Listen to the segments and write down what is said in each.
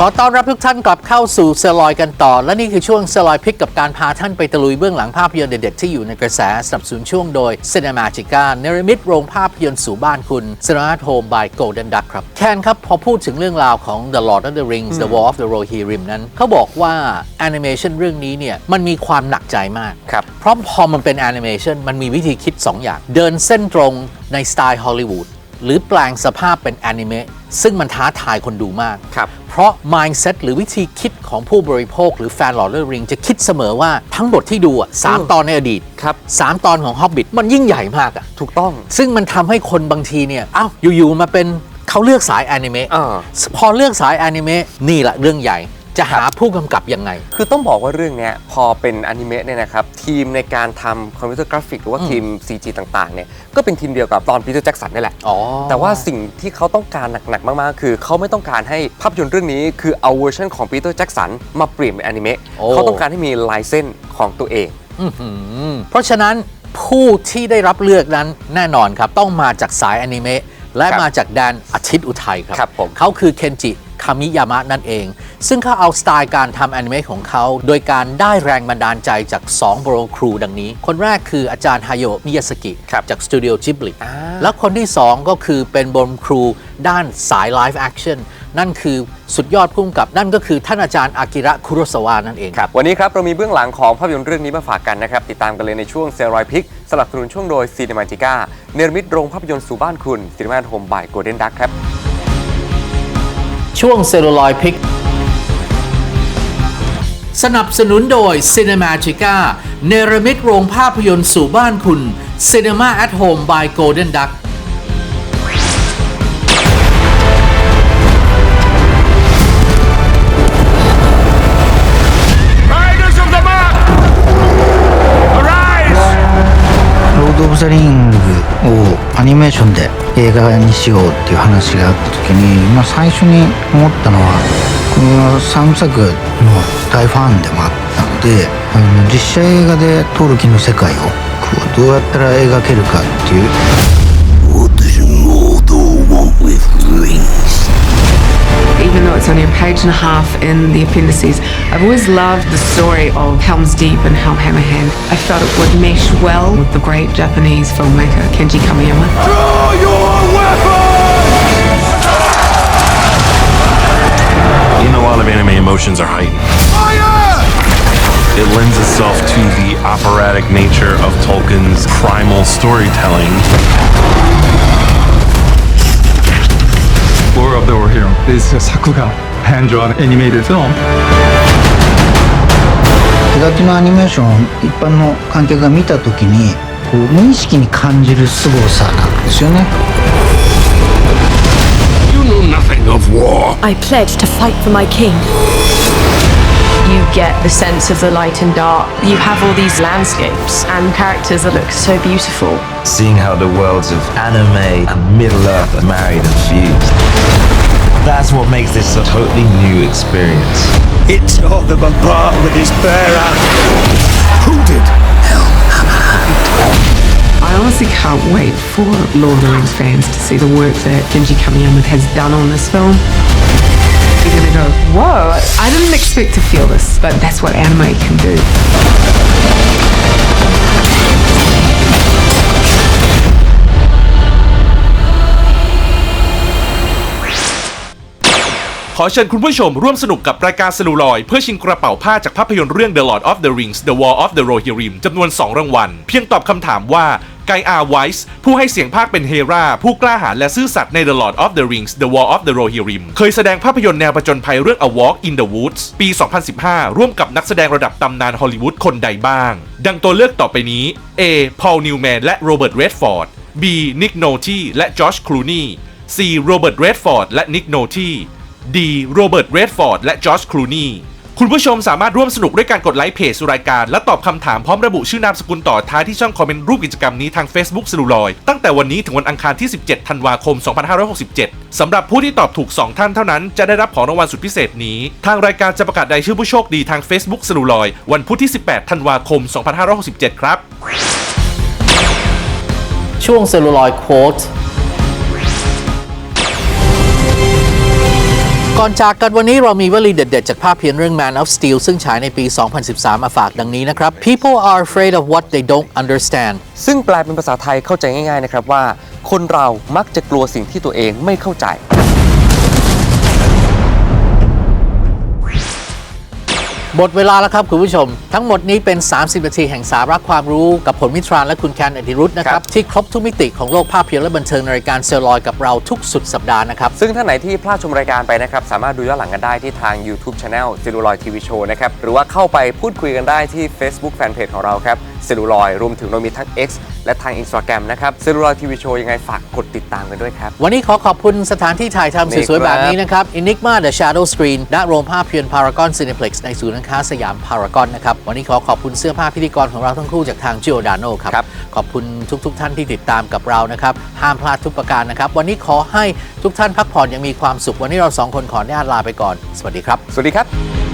ขอต้อนรับทุกท่านกลับเข้าสู่เซลอยกันต่อ และนี่คือช่วงเซลอยพิกกับการพาท่านไปตะลุยเบื้องหลังภาพยนตร์เด็ดๆที่อยู่ในกระแสสนับสนุนช่วงโดย Cinematica เนรมิตโรงภาพยนตร์สู่บ้านคุณ Cinema at Home by Golden Duck ครับ แคนครับพอพูดถึงเรื่องราวของ The Lord of the Rings The War of the Rohirrim นั้น เขาบอกว่าแอนิเมชันเรื่องนี้เนี่ยมันมีความหนักใจมากครับเพราะพอมันเป็นแอนิเมชันมันมีวิธีคิด 2 อย่าง เดินเส้นตรงในสไตล์ฮอลลีวูด หรือแปลงสภาพเป็นแอนิเมะซึ่งมันท้าทายคนดูมาก ครับ เพราะ mindset หรือวิธีคิดของผู้บริโภค หรือแฟน Lord of the Ring จะคิดเสมอว่าทั้งหมดที่ดูอะสามเออตอนในอดีตครับ สามตอนของ Hobbit มันยิ่งใหญ่มากอะ ถูกต้อง ซึ่งมันทำให้คนบางทีเนี่ยอ้าวอยู่ ๆ มาเป็นเขาเลือกสายแอนิเมะ อ่า พอเลือกสายแอนิเมะนี่แหละเรื่องใหญ่ จะหาผู้กำกับยังไง คือต้องบอกว่าเรื่องเนี้ยพอเป็นอนิเมะเนี่ยนะครับ ทีมในการทำคอมพิวเตอร์กราฟิกหรือว่าทีม CG ต่างๆเนี่ยก็เป็นทีมเดียวกับตอนปีเตอร์แจ็กสันนี่แหละ อ๋อ แต่ว่าสิ่งที่เขาต้องการหนัก ๆ มากๆ คือเขาไม่ต้องการให้ภาพยนตร์เรื่องนี้คือเอาเวอร์ชันของปีเตอร์แจ็กสันมาเปลี่ยนเป็นอนิเมะโอ้ เขาต้องการให้มีลายเส้นของตัวเอง อื้อหือเพราะฉะนั้นผู้ที่ได้รับเลือกนั้นแน่นอนครับ ต้องมาจากสายอนิเมะและครับมาจากแดนอาทิตย์อุทัยครับ ครับผม เขาคือเคนจิ คามิยามะนั่นเอง ซึ่งเขาเอาสไตล์การทำแอนิเมะของเขา โดยการได้แรงบันดาลใจจาก2บรครูดังนี้ คนแรกคืออาจารย์ฮายโอะมิยาสกิครับจากสตูดิโอจิบลิอ่าและคนที่ 2 ก็คือเป็นบรมครูด้านสายไลฟ์แอคชั่นนั่นคือสุดยอดพุ่มกับนั่นก็คือท่านอาจารย์อากิระคุโรสวานั่นเองวันนี้ครับเรามีเบื้องหลังของภาพยนตร์เรื่องนี้มาฝากกันนะครับ ติดตามกันเลยในช่วงเซลรอยพิกสนับสนุนช่วงโดยซีน e มาจิก้าเนรมิตโรงภาพยนตร์สู่บ้านคุณซีน e มาโฮมบายโกลเด้นดักครับ ช่วงเซลลูลอยพิก สนับสนุนโดย Cinematica เนรมิตโรงภาพยนตร์สู่บ้านคุณ Cinema at Home by Golden Duck Riders of the Mark! Arise! ニメーションで映画にしようっていう話があった時に、まあ、最初に思ったのはこの3作の大ファンでもあったのであの実写映画でトールキの世界をこうどうやったら描けるかっていう even though it's only a page and a half in the appendices, I've always loved the story of Helm's Deep and Helm Hammerhand. I felt it would mesh well with the great Japanese filmmaker Kenji Kamiyama. Draw your weapons! In a lot of anime, emotions are heightened. Fire! It lends itself to the operatic nature of Tolkien's primal storytelling War of the Rohirrim is a Sakuga hand-drawn animated film. 手書きのアニメーションを一般の観客が見た時にこう無意識に感じる凄さなんですよね You know nothing of war. I pledge to fight for my king. You get the sense of the light and dark. You have all these landscapes and characters that look so beautiful. seeing how the worlds of anime and Middle Earth are married and fused. That's what makes this a totally new experience. It tore them apart with his bare hand. Who did? I honestly can't wait for Lord of the Rings fans to see the work that Kenji Kamiyama has done on this film. They're gonna go, whoa, I didn't expect to feel this, but that's what anime can do. ขอเชิญคุณผู้ชมร่วมสนุกกับรายการสลูลอย เพื่อชิงกระเป๋าผ้าจากภาพยนตร์เรื่อง The Lord of the Rings The War of the Rohirrim จำนวน 2 รางวัล เพียงตอบคำถามว่าไกอาไวส์ผู้ให้เสียงภาคเป็นเฮราผู้กล้าหาญและซื่อสัตย์ใน The Lord of the Rings The War of the Rohirrim เคยแสดงภาพยนตร์แนวผจญภัยเรื่อง A Walk in the Woods ปี 2015 ร่วมกับนักแสดงระดับตำนานฮอลลีวูดคนใดบ้าง ดังตัวเลือกต่อไปนี้ A. Paul Newman และ Robert Redford B. Nick Nolte และ Josh Clooney C. Robert Redford และ Nick Nolte ดีโรเบิร์ตเรดฟอร์ดและจอร์จคลูนีคุณผู้ชมสามารถร่วมสนุกด้วยการกดไลค์เพจรายการ และตอบคำถามพร้อมระบุชื่อนามสกุลต่อท้ายที่ช่องคอมเมนต์รูปกิจกรรมนี้ทาง Facebook สลูลอยตั้งแต่วันนี้ถึงวันอังคารที่ 17 ธันวาคม 2567 สำหรับผู้ที่ตอบถูก 2 ท่านเท่านั้นจะได้รับของรางวัลสุดพิเศษนี้ ทางรายการจะประกาศรายชื่อผู้โชคดีทาง Facebook สลูลอยวันพุธที่ 18 ธันวาคม 2567 ครับ ช่วงเซลูลอยโค้ด ก่อนจากกันวันนี้เรามีวลีเด็ดๆ จากภาพยนตร์เรื่อง Man of Steel ซึ่งฉายในปี 2013 มาฝากดังนี้นะครับ People are afraid of what they don't understand ซึ่งแปลเป็นภาษาไทยเข้าใจง่ายๆนะครับว่า คนเรามักจะกลัวสิ่งที่ตัวเองไม่เข้าใจ หมดเวลาแล้วครับคุณผู้ชม ทั้งหมดนี้เป็น 30 นาทีแห่งสาระความรู้กับผลมิตรานและคุณแคนอดิรุธนะคครัรับบที่ครบทุกมิติของโลกภาพยนตร์และบันเทิงในรายการเซลลอยกับเราทุกสุดสัปดาห์นะครับ ซึ่งท่านไหนที่พลาดชมรายการไปนะครับ สามารถดูย้อนหลังกันได้ที่ทาง YouTube Channel เซลูลอยทีวีโชว์นะครับ หรือว่าเข้าไปพูดคุยกันได้ที่ Facebook Fanpage ของเราครับเซลูลอยรวมถึงเรามีทั้ง X และทาง Instagram นะครับเซลูลอยทีวีโชว์ยังไงฝากกดติดตามกันด้วยครับ วันนี้ขอขอบคุณสถานที่ถ่ายทำนี่สวยๆครับแบบนี้นะครับ Enigma The Shadow Screen ณโรงภาพยนตร์ Paragon Cineplex ในศูนย์การค้าสยาม Paragon นะครับ วันนี้ขอขอบคุณเสื้อผ้าพิธีกรของเราทั้งคู่จากทาง Giordano ครับ ครับ ขอบคุณทุกๆท่านที่ติดตามกับเรานะครับ ห้ามพลาดทุกประการนะครับ วันนี้ขอให้ทุกท่านพักผ่อนอย่างมีความสุข วันนี้เราสองคนขออนุญาตลาไปก่อน สวัสดีครับ สวัสดีครับ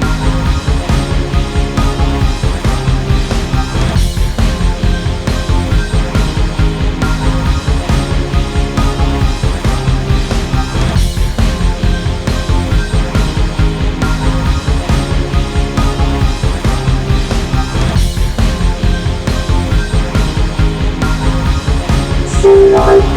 Shalom.